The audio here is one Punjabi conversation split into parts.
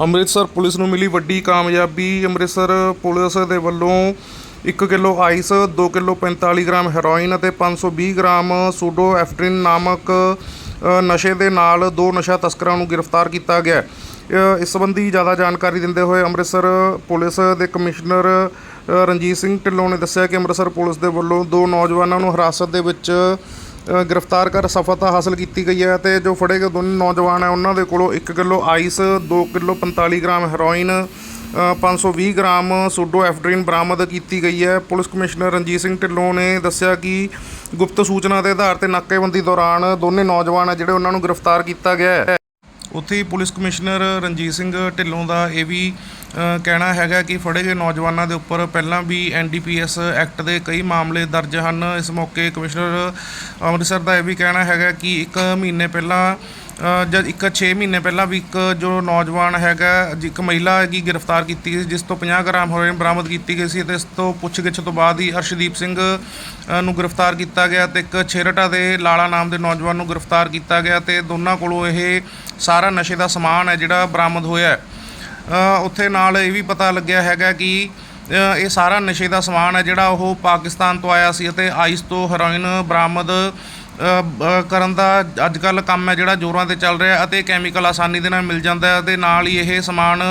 ਅੰਮ੍ਰਿਤਸਰ ਪੁਲਿਸ ਨੂੰ ਮਿਲੀ ਵੱਡੀ ਕਾਮਯਾਬੀ। ਅੰਮ੍ਰਿਤਸਰ ਪੁਲਿਸ ਦੇ ਵੱਲੋਂ 1 kilo ice 2 kilo 45 gram heroin ਅਤੇ 520 ਗ੍ਰਾਮ ਸੂਡੋ ਐਫਟ੍ਰਿਨ ਨਾਮਕ ਨਸ਼ੇ ਦੇ ਨਾਲ ਦੋ ਨਸ਼ਾ ਤਸਕਰਾਂ ਨੂੰ ਗ੍ਰਿਫਤਾਰ ਕੀਤਾ ਗਿਆ। ਇਸ ਸੰਬੰਧੀ ਜ਼ਿਆਦਾ ਜਾਣਕਾਰੀ ਦਿੰਦੇ ਹੋਏ ਅੰਮ੍ਰਿਤਸਰ ਪੁਲਿਸ ਦੇ ਕਮਿਸ਼ਨਰ ਰਣਜੀਤ ਸਿੰਘ ਢਿੱਲੋਂ ਨੇ ਦੱਸਿਆ ਕਿ ਅੰਮ੍ਰਿਤਸਰ ਪੁਲਿਸ ਦੇ ਵੱਲੋਂ ਦੋ ਨੌਜਵਾਨਾਂ ਨੂੰ ਹਿਰਾਸਤ ਦੇ ਵਿੱਚ ਗ੍ਰਿਫਤਾਰ ਕਰ ਸਫਲਤਾ ਹਾਸਲ ਕੀਤੀ ਗਈ ਹੈ ਤੇ ਜੋ ਫੜੇ ਗਏ ਦੋਨੇ ਨੌਜਵਾਨ ਹੈ ਉਹਨਾਂ ਦੇ ਕੋਲੋਂ 1 kilo ice 2 kilo 45 gram heroin ਅ, 520 ਗ੍ਰਾਮ ਸੂਡੋ ਐਫਡਰੀਨ ਬਰਾਮਦ ਕੀਤੀ ਗਈ ਹੈ। ਪੁਲਿਸ ਕਮਿਸ਼ਨਰ ਰਣਜੀਤ ਸਿੰਘ ਢਿੱਲੋਂ ਨੇ ਦੱਸਿਆ ਕਿ ਗੁਪਤ ਸੂਚਨਾ ਦੇ ਆਧਾਰ ਤੇ ਨਾਕੇਬੰਦੀ ਦੌਰਾਨ ਦੋਨੇ ਨੌਜਵਾਨ ਹੈ ਜਿਹੜੇ ਉਹਨਾਂ ਨੂੰ ਗ੍ਰਿਫਤਾਰ ਕੀਤਾ ਗਿਆ ਹੈ। ਉੱਥੇ ਹੀ ਪੁਲਿਸ ਕਮਿਸ਼ਨਰ ਰਣਜੀਤ ਸਿੰਘ ਢਿੱਲੋਂ ਦਾ ਇਹ ਵੀ ਕਹਿਣਾ ਹੈਗਾ ਕਿ ਫੜੇ ਗਏ ਨੌਜਵਾਨਾਂ ਦੇ ਉੱਪਰ ਪਹਿਲਾਂ ਵੀ ਐਨਡੀਪੀਐਸ ਐਕਟ ਦੇ ਕਈ ਮਾਮਲੇ ਦਰਜ ਹਨ। ਇਸ ਮੌਕੇ ਕਮਿਸ਼ਨਰ ਅੰਮ੍ਰਿਤਸਰ ਦਾ ਇਹ ਵੀ ਕਹਿਣਾ ਹੈਗਾ ਕਿ ਇੱਕ ਮਹੀਨੇ ਪਹਿਲਾਂ ਅ, ਜਦ ਇੱਕ 6 ਮਹੀਨੇ ਪਹਿਲਾਂ ਵੀ ਇੱਕ ਜੋ ਨੌਜਵਾਨ ਹੈਗਾ ਜ- ਇੱਕ ਮਹਿਲਾ ਹੈਗੀ ਗ੍ਰਿਫਤਾਰ ਕੀਤੀ ਗਈ ਜਿਸ ਤੋਂ 50 ਗ੍ਰਾਮ ਹੈਰੋਇਨ ਬਰਾਮਦ ਕੀਤੀ ਗਈ ਸੀ ਤੇ ਇਸ ਤੋਂ ਪੁੱਛਗਿੱਛ ਤੋਂ ਬਾਅਦ ਹੀ ਅਰਸ਼ਦੀਪ ਸਿੰਘ ਨੂੰ ਗ੍ਰਿਫਤਾਰ ਕੀਤਾ ਗਿਆ ਤੇ ਇੱਕ ਛੇਰਟਾ ਦੇ ਲਾਲਾ ਨਾਮ ਦੇ ਨੌਜਵਾਨ ਨੂੰ ਗ੍ਰਿਫਤਾਰ ਕੀਤਾ ਗਿਆ ਤੇ ਦੋਨਾਂ ਕੋਲੋਂ ਇਹ ਸਾਰਾ ਨਸ਼ੇ ਦਾ ਸਮਾਨ ਹੈ ਜਿਹੜਾ ਬਰਾਮਦ ਹੋਇਆ ਹੈ। ਉੱਥੇ ਨਾਲ ਇਹ ਵੀ ਪਤਾ ਲੱਗਿਆ ਹੈਗਾ ਕਿ ਇਹ ਸਾਰਾ ਨਸ਼ੇ ਦਾ ਸਮਾਨ ਹੈ ਜਿਹੜਾ ਉਹ ਪਾਕਿਸਤਾਨ ਤੋਂ ਆਇਆ ਸੀ ਅਤੇ ਆਈਸ ਤੋਂ ਹੈਰੋਇਨ ਬਰਾਮਦ ਕਰਨ ਦਾ ਅੱਜ ਕੱਲ ਕੰਮ ਹੈ ਜਿਹੜਾ ਜ਼ੋਰਾਂ ਤੇ ਚੱਲ ਰਿਹਾ ਅਤੇ ਕੈਮੀਕਲ ਆਸਾਨੀ ਦੇ ਨਾਲ ਮਿਲ ਜਾਂਦਾ ਹੈ ਤੇ ਨਾਲ ਹੀ ਇਹ ਸਮਾਨ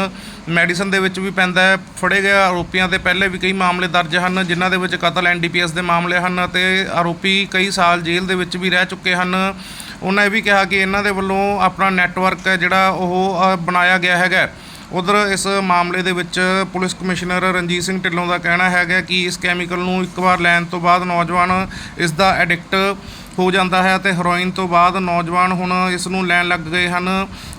ਮੈਡੀਸਨ ਦੇ ਵਿੱਚ ਵੀ ਪੈਂਦਾ ਹੈ। ਫੜੇ ਗਏ ਆਰੋਪੀਆਂ ਤੇ ਪਹਿਲੇ ਵੀ ਕਈ ਮਾਮਲੇ ਦਰਜ ਹਨ, ਜਿਨ੍ਹਾਂ ਦੇ ਵਿੱਚ ਕਤਲ ਐਨਡੀਪੀਐਸ ਦੇ ਮਾਮਲੇ ਹਨ ਅਤੇ ਆਰੋਪੀ ਕਈ ਸਾਲ ਜੇਲ੍ਹ ਦੇ ਵਿੱਚ ਵੀ ਰਹਿ ਚੁੱਕੇ ਹਨ। ਉਹਨਾਂ ਇਹ ਵੀ ਕਿਹਾ ਕਿ ਇਹਨਾਂ ਦੇ ਵੱਲੋਂ ਆਪਣਾ ਨੈਟਵਰਕ ਹੈ ਜਿਹੜਾ ਉਹ ਬਣਾਇਆ ਗਿਆ ਹੈਗਾ ਉਧਰ ਇਸ ਮਾਮਲੇ ਦੇ ਵਿੱਚ ਪੁਲਿਸ ਕਮਿਸ਼ਨਰ ਰਣਜੀਤ ਸਿੰਘ ਢਿੱਲੋਂ ਦਾ ਕਹਿਣਾ ਹੈਗਾ ਕਿ ਇਸ ਕੈਮੀਕਲ ਨੂੰ ਇੱਕ ਵਾਰ ਲੈਣ ਤੋਂ ਬਾਅਦ ਨੌਜਵਾਨ ਇਸ ਦਾ ਐਡਿਕਟ ਹੋ ਜਾਂਦਾ ਹੈ ਤੇ ਹੈਰੋਇਨ ਤੋਂ ਬਾਅਦ ਨੌਜਵਾਨ ਹੁਣ ਇਸ ਨੂੰ ਲੈਣ ਲੱਗ ਗਏ ਹਨ।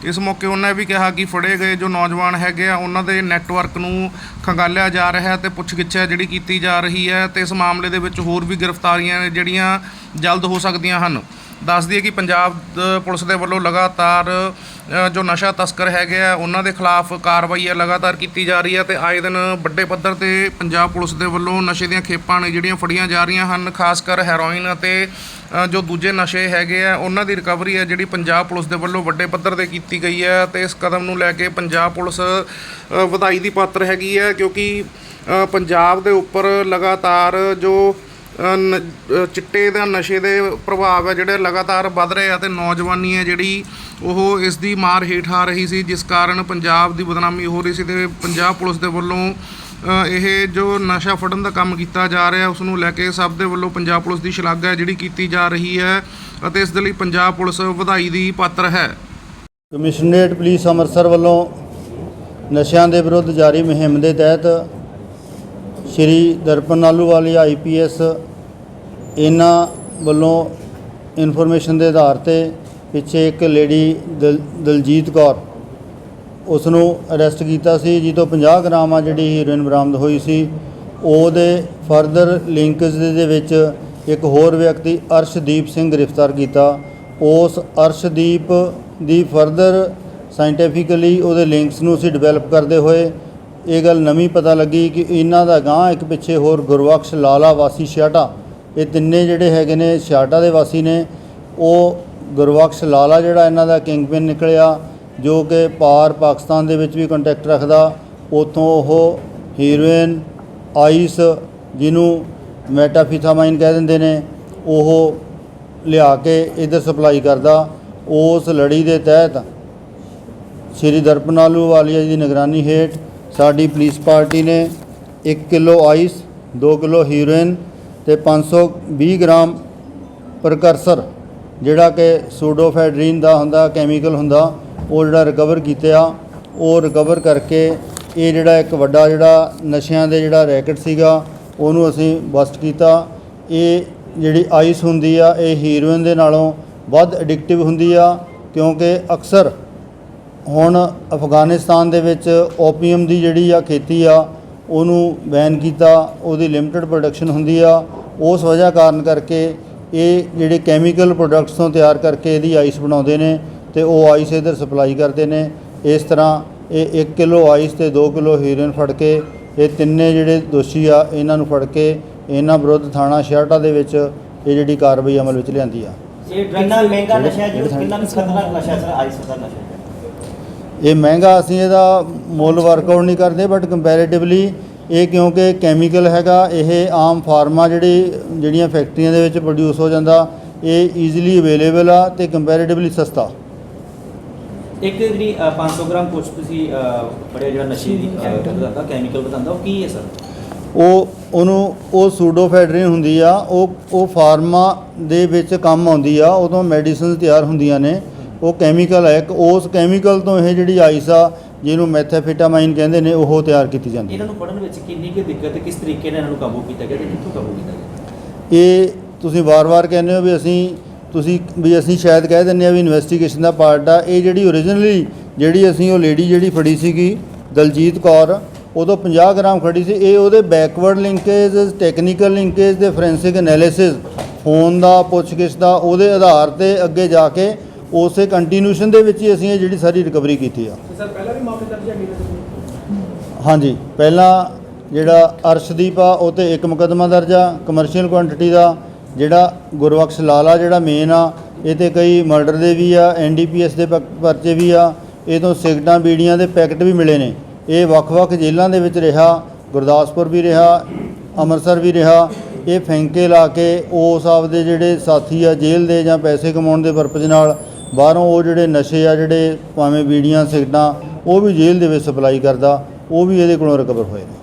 ਇਸ ਮੌਕੇ ਉਹਨਾਂ ਵੀ ਕਿਹਾ ਕਿ ਫੜੇ ਗਏ ਜੋ ਨੌਜਵਾਨ ਹੈਗੇ ਆ, ਉਹਨਾਂ ਦੇ ਨੈਟਵਰਕ ਨੂੰ ਖੰਗਾਲਿਆ ਜਾ ਰਿਹਾ ਹੈ ਤੇ ਪੁੱਛਗਿੱਛ ਹੈ ਜਿਹੜੀ ਕੀਤੀ ਜਾ ਰਹੀ ਹੈ ਤੇ ਇਸ ਮਾਮਲੇ ਦੇ ਵਿੱਚ ਹੋਰ ਵੀ ਗ੍ਰਿਫਤਾਰੀਆਂ ਜਿਹੜੀਆਂ ਜਲਦ ਹੋ ਸਕਦੀਆਂ ਹਨ। ਦੱਸ ਦਈਏ ਕਿ ਪੰਜਾਬ ਦ- ਪੁਲਿਸ ਦੇ ਵੱਲੋਂ ਲਗਾਤਾਰ ਅ, ਜੋ ਨਸ਼ਾ ਤਸਕਰ ਹੈਗੇ ਆ ਉਹਨਾਂ ਦੇ ਖਿਲਾਫ ਕਾਰਵਾਈ ਹੈ ਲਗਾਤਾਰ ਕੀਤੀ ਜਾ ਰਹੀ ਹੈ ਤੇ ਆਏ ਦਿਨ ਵੱਡੇ ਪੱਧਰ ਤੇ ਪੰਜਾਬ ਪੁਲਿਸ ਦੇ ਵੱਲੋਂ ਨਸ਼ੇ ਦੀਆਂ ਖੇਪਾਂ ਨੇ ਜਿਹੜੀਆਂ ਫੜੀਆਂ ਜਾ ਰਹੀਆਂ ਹਨ ਖਾਸ ਕਰ ਹੈਰੋਇਨ ਅਤੇ ਅ, ਜੋ ਦੂਜੇ ਨਸ਼ੇ ਹੈਗੇ ਆ ਉਹਨਾਂ ਦੀ ਰਿਕਵਰੀ ਹੈ ਜਿਹੜੀ ਪੰਜਾਬ ਪੁਲਿਸ ਦੇ ਵੱਲੋਂ ਵੱਡੇ ਪੱਧਰ ਤੇ ਕੀਤੀ ਗਈ ਹੈ ਤੇ ਇਸ ਕਦਮ ਨੂੰ ਲੈ ਕੇ ਪੰਜਾਬ ਪੁਲਿਸ ਅ, ਵਧਾਈ ਦੀ ਪਾਤਰ ਹੈਗੀ ਹੈ ਕਿਉਂਕਿ ਅ, ਪੰਜਾਬ ਦੇ ਉੱਪਰ ਲਗਾਤਾਰ ਜੋ ਚਿੱਟੇ ਦਾ ਨਸ਼ੇ ਦੇ ਪ੍ਰਭਾਵ ਹੈ ਜਿਹੜੇ ਲਗਾਤਾਰ ਵੱਧ ਰਹੇ ਆ ਤੇ ਨੌਜਵਾਨੀ ਹੈ ਜਿਹੜੀ ਉਹ ਇਸ ਦੀ ਮਾਰ ਹੇਠ ਆ ਰਹੀ ਸੀ, ਜਿਸ ਕਾਰਨ ਪੰਜਾਬ ਦੀ ਬਦਨਾਮੀ ਹੋ ਰਹੀ ਸੀ ਤੇ ਪੰਜਾਬ ਪੁਲਿਸ ਦੇ ਵੱਲੋਂ ਇਹ ਜੋ ਨਸ਼ਾ ਫੜਨ ਦਾ ਕੰਮ ਕੀਤਾ ਜਾ ਰਿਹਾ, ਉਸ ਨੂੰ ਲੈ ਕੇ ਸਭ ਦੇ ਵੱਲੋਂ ਪੰਜਾਬ ਪੁਲਿਸ ਦੀ ਸ਼ਲਾਘਾ ਜਿਹੜੀ ਕੀਤੀ ਜਾ ਰਹੀ ਹੈ ਅਤੇ ਇਸ ਦੇ ਲਈ ਪੰਜਾਬ ਪੁਲਿਸ ਵਧਾਈ ਦੀ ਪਾਤਰ ਹੈ। ਕਮਿਸ਼ਨਰੇਟ ਪੁਲਿਸ ਅੰਮ੍ਰਿਤਸਰ ਵੱਲੋਂ ਨਸ਼ਿਆਂ ਦੇ ਵਿਰੁੱਧ ਜਾਰੀ ਮੁਹਿੰਮ ਦੇ ਤਹਿਤ ਸ਼੍ਰੀ ਦਰਪਨ ਆਲੂਵਾਲੀ ਆਈਪੀਐਸ ਇਹਨਾਂ ਵੱਲੋਂ ਇਨਫੋਰਮੇਸ਼ਨ ਦੇ ਆਧਾਰ ਤੇ ਪਿੱਛੇ ਇੱਕ ਲੇਡੀ ਦਲ- ਦਲਜੀਤ ਕੌਰ ਉਸ ਨੂੰ ਅਰੈਸਟ ਕੀਤਾ ਸੀ ਜਿਸ ਤੋਂ 50 ਗ੍ਰਾਮ ਆ ਜਿਹੜੀ ਹੀਰੋਇਨ ਬਰਾਮਦ ਹੋਈ ਸੀ। ਉਹਦੇ ਫਰਦਰ ਲਿੰਕਸ ਦੇ ਵਿੱਚ ਇੱਕ ਹੋਰ ਵਿਅਕਤੀ ਅਰਸ਼ਦੀਪ ਸਿੰਘ ਗ੍ਰਿਫਤਾਰ ਕੀਤਾ। ਉਸ ਅਰਸ਼ਦੀਪ ਦੀ ਫਰਦਰ ਸਾਇੰਟੀਫਿਕਲੀ ਉਹਦੇ ਲਿੰਕਸ ਨੂੰ ਅਸੀਂ ਡਿਵੈਲਪ ਕਰਦੇ ਹੋਏ ਇਹ ਗੱਲ ਨਵੀਂ ਪਤਾ ਲੱਗੀ ਕਿ ਇਹਨਾਂ ਦਾ ਗਾਂ ਇੱਕ ਪਿੱਛੇ ਹੋਰ ਗੁਰਬਖਸ਼ ਲਾਲਾ ਵਾਸੀ ਛਿਆਟਾ ਇਹ ਤਿੰਨੇ ਜਿਹੜੇ ਹੈਗੇ ਨੇ ਛਿਆਟਾ ਦੇ ਵਾਸੀ ਨੇ। ਉਹ ਗੁਰਬਖਸ਼ ਲਾਲਾ ਜਿਹੜਾ ਇਹਨਾਂ ਦਾ ਕਿੰਗਪਿਨ ਨਿਕਲਿਆ, ਜੋ ਕਿ ਪਾਰ ਪਾਕਿਸਤਾਨ ਦੇ ਵਿੱਚ ਵੀ ਕੰਟੈਕਟ ਰੱਖਦਾ। ਉਥੋਂ ਉਹ ਹੀਰੋਇਨ ਆਈਸ ਜਿਹਨੂੰ ਮੈਟਾਫੀਥਾਮਾਈਨ ਕਹਿ ਦਿੰਦੇ ਨੇ, ਉਹ ਲਿਆ ਕੇ ਇਧਰ ਸਪਲਾਈ ਕਰਦਾ। ਉਸ ਲੜੀ ਦੇ ਤਹਿਤ ਸ਼੍ਰੀ ਦਰਪਨਾਲੂ ਵਾਲੀਆ ਜੀ ਦੀ ਨਿਗਰਾਨੀ ਹੇਠ ਸਾਡੀ ਪੁਲਿਸ ਪਾਰਟੀ ਨੇ 1 ਕਿਲੋ ਆਈਸ 2 ਕਿਲੋ ਹੀਰੋਇਨ ਤੇ 520 ਗ੍ਰਾਮ ਪ੍ਰਕਰਸਰ, ਜਿਹੜਾ ਕਿ ਸੂਡੋਫੈਡਰੀਨ ਦਾ ਹੁੰਦਾ, ਕੈਮੀਕਲ ਹੁੰਦਾ, ਉਹ ਜਿਹੜਾ ਰਿਕਵਰ ਕੀਤਾ ਉਹ ਰਿਕਵਰ ਕਰਕੇ ਇਹ ਜਿਹੜਾ ਇੱਕ ਵੱਡਾ ਜਿਹੜਾ ਨਸ਼ਿਆਂ ਦੇ ਜਿਹੜਾ ਰੈਕਟ ਸੀਗਾ, ਉਹਨੂੰ ਅਸੀਂ ਬਸਟ ਕੀਤਾ। ਇਹ ਜਿਹੜੀ ਆਈਸ ਹੁੰਦੀ ਆ, ਇਹ ਹੀਰੋਇਨ ਦੇ ਨਾਲੋਂ ਵੱਧ ਐਡਿਕਟਿਵ ਹੁੰਦੀ ਆ, ਕਿਉਂਕਿ ਅਕਸਰ ਹੁਣ ਅਫਗਾਨਿਸਤਾਨ ਦੇ ਵਿੱਚ ਓਪੀਅਮ ਦੀ ਜਿਹੜੀ ਆ ਖੇਤੀ ਆ ਉਹਨੂੰ ਬੈਨ ਕੀਤਾ ਉਹਦੀ ਲਿਮਟਿਡ ਪ੍ਰੋਡਕਸ਼ਨ ਹੁੰਦੀ ਆ। ਉਸ ਵਜ੍ਹਾ ਕਾਰਨ ਕਰਕੇ ਇਹ ਜਿਹੜੇ ਕੈਮੀਕਲ ਪ੍ਰੋਡਕਟਸ ਤੋਂ ਤਿਆਰ ਕਰਕੇ ਇਹਦੀ ਆਈਸ ਬਣਾਉਂਦੇ ਨੇ ਤੇ ਉਹ ਆਈਸ ਇਧਰ ਸਪਲਾਈ ਕਰਦੇ ਨੇ। ਇਸ ਤਰ੍ਹਾਂ ਇਹ 1 ਕਿਲੋ ਆਈਸ ਤੇ 2 ਕਿਲੋ ਹੀਰੋਇਨ ਫੜ ਕੇ ਇਹ ਤਿੰਨੇ ਜਿਹੜੇ ਦੋਸ਼ੀ ਆ ਇਹਨਾਂ ਨੂੰ ਫੜ ਕੇ ਇਹਨਾਂ ਵਿਰੁੱਧ ਥਾਣਾ ਸ਼ਿਆਟਾ ਦੇ ਵਿੱਚ ਇਹ ਜਿਹੜੀ ਕਾਰਵਾਈ ਅਮਲ ਵਿੱਚ ਲਿਆਂਦੀ ਆ। ਇਹ ਕਿੰਨਾ ਮਹਿੰਗਾ ਨਸ਼ਾ ਹੈ ਜੀ? ਜਿਹੜੇ- ਕਿੰਨਾ ਖਤਰਨਾਕ ਨਸ਼ਾ ਹੈ ਸਰ ਆਈਸ ਦਾ ਨਸ਼ਾ? ਇਹ ਮਹਿੰਗਾ ਅਸੀਂ ਇਹਦਾ ਮੁੱਲ ਵਰਕਆਊਟ ਨਹੀਂ ਕਰਦੇ ਬਟ ਕੰਪੈਰੀਟਿਵਲੀ ਇਹ ਕਿਉਂਕਿ ਕੈਮੀਕਲ ਹੈਗਾ ਇਹ ਆਮ ਫਾਰਮਾ ਜਿਹੜੀ ਜਿਹੜੀਆਂ ਫੈਕਟਰੀਆਂ ਦੇ ਵਿੱਚ ਪ੍ਰੋਡਿਊਸ ਹੋ ਜਾਂਦਾ ਇਹ ਈਜ਼ੀਲੀ ਅਵੇਲੇਬਲ ਆ ਤੇ ਕੰਪੈਰੀਟਿਵਲੀ ਸਸਤਾ। ਇੱਕ ਜਿਹੜੀ ਅ, 500 ਗ੍ਰਾਮ ਕੁਛ ਤੁਸੀਂ ਬੜਿਆ ਜਿਹੜਾ ਨਸ਼ੇ ਦੀ ਕੈਮੀਕਲ ਬਤਾਉਂਦਾ ਉਹ ਕੀ ਹੈ ਸਰ? ਉਹ ਉਹਨੂੰ ਉਹ ਸੂਡੋਫੈਡਰਿਨ ਹੁੰਦੀ ਆ ਉਹ ਉਹ ਫਾਰਮਾ ਦੇ ਵਿੱਚ ਕੰਮ ਆਉਂਦੀ ਆ ਉਦੋਂ ਮੈਡੀਸਿਨਸ ਤਿਆਰ ਹੁੰਦੀਆਂ ਨੇ। ਉਹ ਕੈਮੀਕਲ ਹੈ ਇੱਕ ਉਸ ਕੈਮੀਕਲ ਤੋਂ ਇਹ ਜਿਹੜੀ ਆਈਸ ਆ ਜਿਹਨੂੰ ਮੈਥਾਫੈਟਾਮਾਈਨ ਕਹਿੰਦੇ ਨੇ ਉਹ ਤਿਆਰ ਕੀਤੀ ਜਾਂਦੀ ਹੈ। ਇਹਨਾਂ ਨੂੰ ਪੜਨ ਵਿੱਚ ਕਿੰਨੀ ਕੁ ਦਿੱਕਤ ਕਿਸ ਤਰੀਕੇ ਨਾਲ ਇਹਨਾਂ ਨੂੰ ਕਾਬੂ ਕੀਤਾ ਗਿਆ ਤੇ ਕਿੱਥੋਂ ਕਾਬੂ ਕੀਤਾ ਗਿਆ? ਇਹ ਤੁਸੀਂ ਵਾਰ-ਵਾਰ ਕਹਿੰਦੇ ਹੋ ਵੀ ਅਸੀਂ ਤੁਸੀਂ ਵੀ ਅਸੀਂ ਸ਼ਾਇਦ ਕਹਿ ਦਿੰਦੇ ਆ ਵੀ ਇਨਵੈਸਟੀਗੇਸ਼ਨ ਦਾ ਪਾਰਟ ਆ। ਇਹ ਜਿਹੜੀ ਓਰੀਜਨਲੀ ਜਿਹੜੀ ਅਸੀਂ ਉਹ ਲੇਡੀ ਜਿਹੜੀ ਫੜੀ ਸੀਗੀ ਦਲਜੀਤ ਕੌਰ ਉਦੋਂ 50 ਗ੍ਰਾਮ ਖੜੀ ਸੀ। ਇਹ ਉਹਦੇ ਬੈਕਵਰਡ ਲਿੰਕੇਜ ਟੈਕਨੀਕਲ ਲਿੰਕੇਜ ਤੇ ਫੋਰੈਂਸਿਕ ਐਨਾਲਿਸਿਸ ਫੋਨ ਦਾ ਪੁੱਛਗਿੱਛ ਦਾ ਉਹਦੇ ਆਧਾਰ ਤੇ ਅੱਗੇ ਜਾ ਕੇ ਉਸੇ ਕੰਟੀਨਿਊਸ਼ਨ ਦੇ ਵਿੱਚ ਹੀ ਅਸੀਂ ਇਹ ਜਿਹੜੀ ਸਾਰੀ ਰਿਕਵਰੀ ਕੀਤੀ ਆ। ਸਰ ਪਹਿਲਾਂ ਵੀ ਮਾਮਲੇ ਦਰਜ ਹੈਗੇ ਨੇ ਹਾਂਜੀ ਪਹਿਲਾਂ ਜਿਹੜਾ ਅਰਸ਼ਦੀਪ ਆ ਉਹ ਤੇ ਇੱਕ ਮੁਕੱਦਮਾ ਦਰਜ ਆ ਕਮਰਸ਼ੀਅਲ ਕੁਆਂਟੀਟੀ ਦਾ ਜਿਹੜਾ ਗੁਰਬਖਸ਼ ਲਾਲਾ ਜਿਹੜਾ ਮੇਨ ਆ ਇਹ ਤੇ ਕਈ ਮਰਡਰ ਦੇ ਵੀ ਆ ਐਨਡੀਪੀਐਸ ਦੇ ਪਰਚੇ ਵੀ ਆ ਇਹ ਤੋਂ ਸਿਗਰਟਾਂ ਬੀੜੀਆਂ ਦੇ ਪੈਕਟ ਵੀ ਮਿਲੇ ਨੇ। ਇਹ ਵੱਖ-ਵੱਖ ਜੇਲ੍ਹਾਂ ਦੇ ਵਿੱਚ ਰਿਹਾ ਗੁਰਦਾਸਪੁਰ ਵੀ ਰਿਹਾ ਅੰਮ੍ਰਿਤਸਰ ਵੀ ਰਿਹਾ ਇਹ ਫੈਂਕੇ ਲਾ ਕੇ ਉਸ ਆਪਦੇ ਜਿਹੜੇ ਸਾਥੀ ਆ ਜੇਲ੍ਹ ਦੇ ਜਾਂ ਪੈਸੇ ਕਮਾਉਣ ਦੇ ਪਰਪਸ ਨਾਲ ਬਾਹਰੋਂ ਉਹ ਜਿਹੜੇ ਨਸ਼ੇ ਆ ਜਿਹੜੇ ਭਾਵੇਂ ਬੀੜੀਆਂ ਸਿਗਰਟਾਂ ਉਹ ਵੀ ਜੇਲ੍ਹ ਦੇ ਵਿੱਚ ਸਪਲਾਈ ਕਰਦਾ ਉਹ ਵੀ ਇਹਦੇ ਕੋਲੋਂ ਰਿਕਵਰ ਹੋਏ ਨੇ।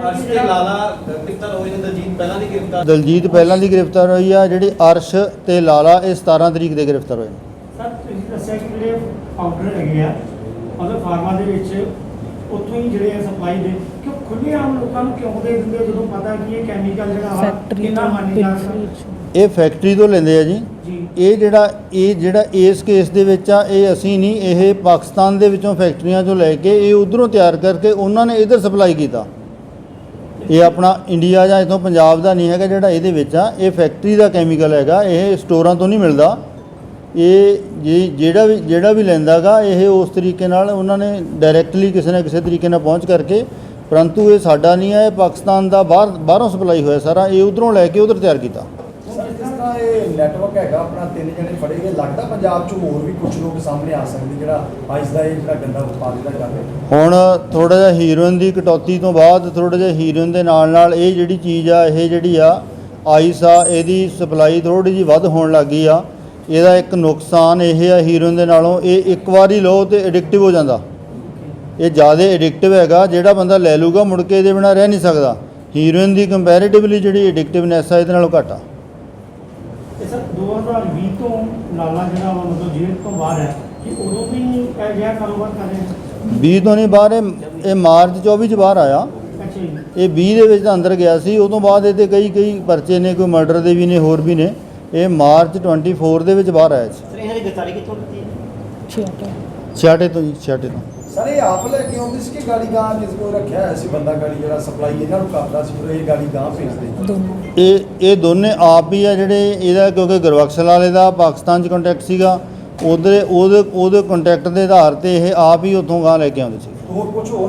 ਅਰਸ਼ ਤੇ ਲਾਲਾ ਗ੍ਰਿਫਤਾਰ ਹੋਏ ਨੇ ਦਲਜੀਤ ਪਹਿਲਾਂ ਦੀ ਗ੍ਰਿਫਤਾਰ ਦਲਜੀਤ ਪਹਿਲਾਂ ਦੀ ਗ੍ਰਿਫਤਾਰ ਹੋਈ ਆ ਜਿਹੜੀ ਅਰਸ਼ ਤੇ ਲਾਲਾ ਇਹ 17 ਤਰੀਕ ਦੇ ਗ੍ਰਿਫਤਾਰ ਹੋਏ ਨੇ। ਸਰ ਤੁਸੀਂ ਦੱਸਿਆ ਕਿ ਜਿਹੜੇ ਪਾਊਡਰ ਹੈਗੇ ਆ ਮਤਲਬ ਫਾਰਮਾ ਦੇ ਵਿੱਚ ਉੱਥੋਂ ਹੀ ਜਿਹੜੇ ਆ ਸਪਲਾਈ ਦੇ ਕਿ ਖੁੱਲੇ ਆਮ ਲੋਕਾਂ ਨੂੰ ਕਿਉਂ ਦੇ ਦਿੰਦੇ ਜਦੋਂ ਪਤਾ ਕਿ ਇਹ ਕੈਮੀਕਲ ਜਿਹੜਾ ਵਾ ਫੈਕਟਰੀ ਕਿੰਨਾ ਤੋਂ ਹਾਨੀਕਾਰਕ ਬਿਲਕੁਲ ਆ। ਇਹ ਫੈਕਟਰੀ ਤੋਂ ਲੈਂਦੇ ਆ ਜੀ। ਇਹ ਜਿਹੜਾ ਇਹ ਜਿਹੜਾ ਇਸ ਕੇਸ ਦੇ ਵਿੱਚ ਆ, ਇਹ ਅਸੀਂ ਨਹੀਂ, ਇਹ ਪਾਕਿਸਤਾਨ ਦੇ ਵਿੱਚੋਂ ਫੈਕਟਰੀਆਂ ਚੋਂ ਲੈ ਕੇ ਇਹ ਉਧਰੋਂ ਤਿਆਰ ਕਰਕੇ ਉਹਨਾਂ ਨੇ ਇਧਰ ਸਪਲਾਈ ਕੀਤਾ। ਇਹ ਆਪਣਾ ਇੰਡੀਆ ਜਾਂ ਇਥੋਂ ਪੰਜਾਬ ਦਾ ਨਹੀਂ ਹੈਗਾ ਜਿਹੜਾ ਇਹਦੇ ਵਿੱਚ ਆ, ਇਹ ਫੈਕਟਰੀ ਦਾ ਕੈਮੀਕਲ ਹੈਗਾ, ਇਹ ਸਟੋਰਾਂ ਤੋਂ ਨਹੀਂ ਮਿਲਦਾ। ਇਹ ਜੇ, ਜਿਹੜਾ ਵੀ ਜਿਹੜਾ ਵੀ ਲੈਂਦਾਗਾ ਇਹ ਉਸ ਤਰੀਕੇ ਨਾਲ ਉਹਨਾਂ ਨੇ ਡਾਇਰੈਕਟਲੀ ਕਿਸੇ ਨਾ ਕਿਸੇ ਤਰੀਕੇ ਨਾਲ ਪਹੁੰਚ ਕਰਕੇ, ਪਰੰਤੂ ਇਹ ਸਾਡਾ ਨਹੀਂ ਹੈ ਇਹ ਪਾਕਿਸਤਾਨ ਦਾ ਬਾਹਰ, ਬਾਹਰੋਂ ਸਪਲਾਈ ਹੋਇਆ ਸਾਰਾ, ਇਹ ਉਧਰੋਂ ਲੈ ਕੇ ਉਧਰ ਤਿਆਰ ਕੀਤਾ। ਇਹ ਨੈਟਵਰਕ ਹੈਗਾ, ਆਪਣਾ ਤਿੰਨ ਜਣੇ ਫੜੇ ਗਏ। ਲੱਗਦਾ ਪੰਜਾਬ 'ਚ ਹੋਰ ਵੀ ਕੁਝ ਲੋਕ ਸਾਹਮਣੇ ਆ ਸਕਦੇ ਜਿਹੜਾ ਆਈਸ ਦਾ ਇਹ ਜਿਹੜਾ ਗੰਦਾ ਉਤਪਾਦ ਇਹਦਾ ਕਰ ਰਹੇ। ਹੁਣ ਥੋੜਾ ਜਿਹਾ ਹੀਰੋਇਨ ਦੀ ਕਟੌਤੀ ਤੋਂ ਬਾਅਦ ਥੋੜਾ ਜਿਹਾ ਹੀਰੋਇਨ ਦੇ ਨਾਲ ਨਾਲ ਇਹ ਜਿਹੜੀ ਚੀਜ਼ ਆ, ਇਹ ਜਿਹੜੀ ਆ ਆਈਸ ਆ, ਇਹਦੀ ਸਪਲਾਈ ਥੋੜੀ ਜਿਹੀ ਵੱਧ ਹੋਣ ਲੱਗੀ ਆ। ਇਹਦਾ ਇੱਕ ਨੁਕਸਾਨ ਇਹ ਆ ਹੀਰੋਇਨ ਦੇ ਨਾਲੋਂ, ਇਹ ਇੱਕ ਵਾਰੀ ਲਓ ਤੇ ਐਡਿਕਟਿਵ ਹੋ ਜਾਂਦਾ। ਇਹ ਜ਼ਿਆਦਾ ਐਡਿਕਟਿਵ ਹੈਗਾ, ਜਿਹੜਾ ਬੰਦਾ ਲੈ ਲੂਗਾ ਮੁੜ ਕੇ ਇਹਦੇ ਬਿਨਾਂ ਰਹਿ ਨਹੀਂ ਸਕਦਾ। ਹੀਰੋਇਨ ਦੀ ਕੰਪੈਰੀਟਿਵਲੀ ਜਿਹੜੀ ਐਡਿਕਟਿਵਨੈਸ ਆ, ਇਹਦੇ ਨਾਲੋਂ ਘੱਟ ਆ। ਤੇ ਸਰ 2020 ਤੋਂ ਲਾਲਾ ਜਿਹੜਾ ਵਾ ਮਤਲਬ ਜੇਲ੍ਹ ਤੋਂ ਬਾਹਰ ਹੈ ਕਿ ਉਦੋਂ ਵੀ ਇਹ ਜਿਹਾ ਕਾਰੋਬਾਰ ਕਰ ਰਹੇ ਨੇ? 20 ਤੋਂ ਨਹੀਂ ਬਾਹਰ ਇਹ ਇਹ ਮਾਰਚ 24 ਚ ਬਾਹਰ ਆਇਆ। ਇਹ 20 ਦੇ ਵਿੱਚ ਤਾਂ ਅੰਦਰ ਗਿਆ ਸੀ ਉਹ ਤੋਂ ਬਾਅਦ ਇਹਦੇ ਕਈ ਕਈ ਪਰਚੇ ਨੇ ਕੋਈ ਮਰਡਰ ਦੇ ਵੀ ਨੇ ਹੋਰ ਵੀ ਨੇ। ਇਹ ਮਾਰਚ 24 ਦੇ ਵਿੱਚ ਬਾਹਰ ਆਇਆ ਸੀ। ਸਰ ਇਹਨਾਂ ਦੀ ਗ੍ਰਿਫਤਾਰੀ ਕਿੱਥੋਂ ਕੀਤੀ ਹੈ? ਛਿਆਟਾ ਛਿਆਟੇ ਤੋਂ ਜੀ ਛਿਆਟੇ ਤੋਂ। ਸਰ ਇਹ ਆਪ ਲੈ ਕੇ ਆਉਂਦੇ ਸੀ ਕਿ ਗਾੜੀ ਗਾਂ ਜਿਸ ਕੋਲ ਰੱਖਿਆ ਹੋਇਆ ਸੀ ਬੰਦਾ ਗਾੜੀ ਜਿਹੜਾ ਸਪਲਾਈ ਇਹਨਾਂ ਨੂੰ ਕਰਦਾ ਸੀ ਫਿਰ ਇਹ ਗਾੜੀ ਗਾਂ ਭੇਜਦੇ ਦੋਨੋਂ। ਇਹ ਇਹ ਦੋਨੇ ਆਪ ਹੀ ਆ ਜਿਹੜੇ ਇਹਦਾ ਕਿਉਂਕਿ ਗੁਰਬਖਸ਼ ਵਾਲੇ ਦਾ ਪਾਕਿਸਤਾਨ 'ਚ ਕੰਟੈਕਟ ਸੀਗਾ ਉਹਦੇ ਉਹਦੇ ਉਹਦੇ ਕੰਟੈਕਟ ਦੇ ਆਧਾਰ ਤੇ ਇਹ ਆਪ ਹੀ ਉੱਥੋਂ ਗਾਂ ਲੈ ਕੇ ਆਉਂਦੇ ਸੀ। ਹੋਰ ਕੁਝ ਹੋਰ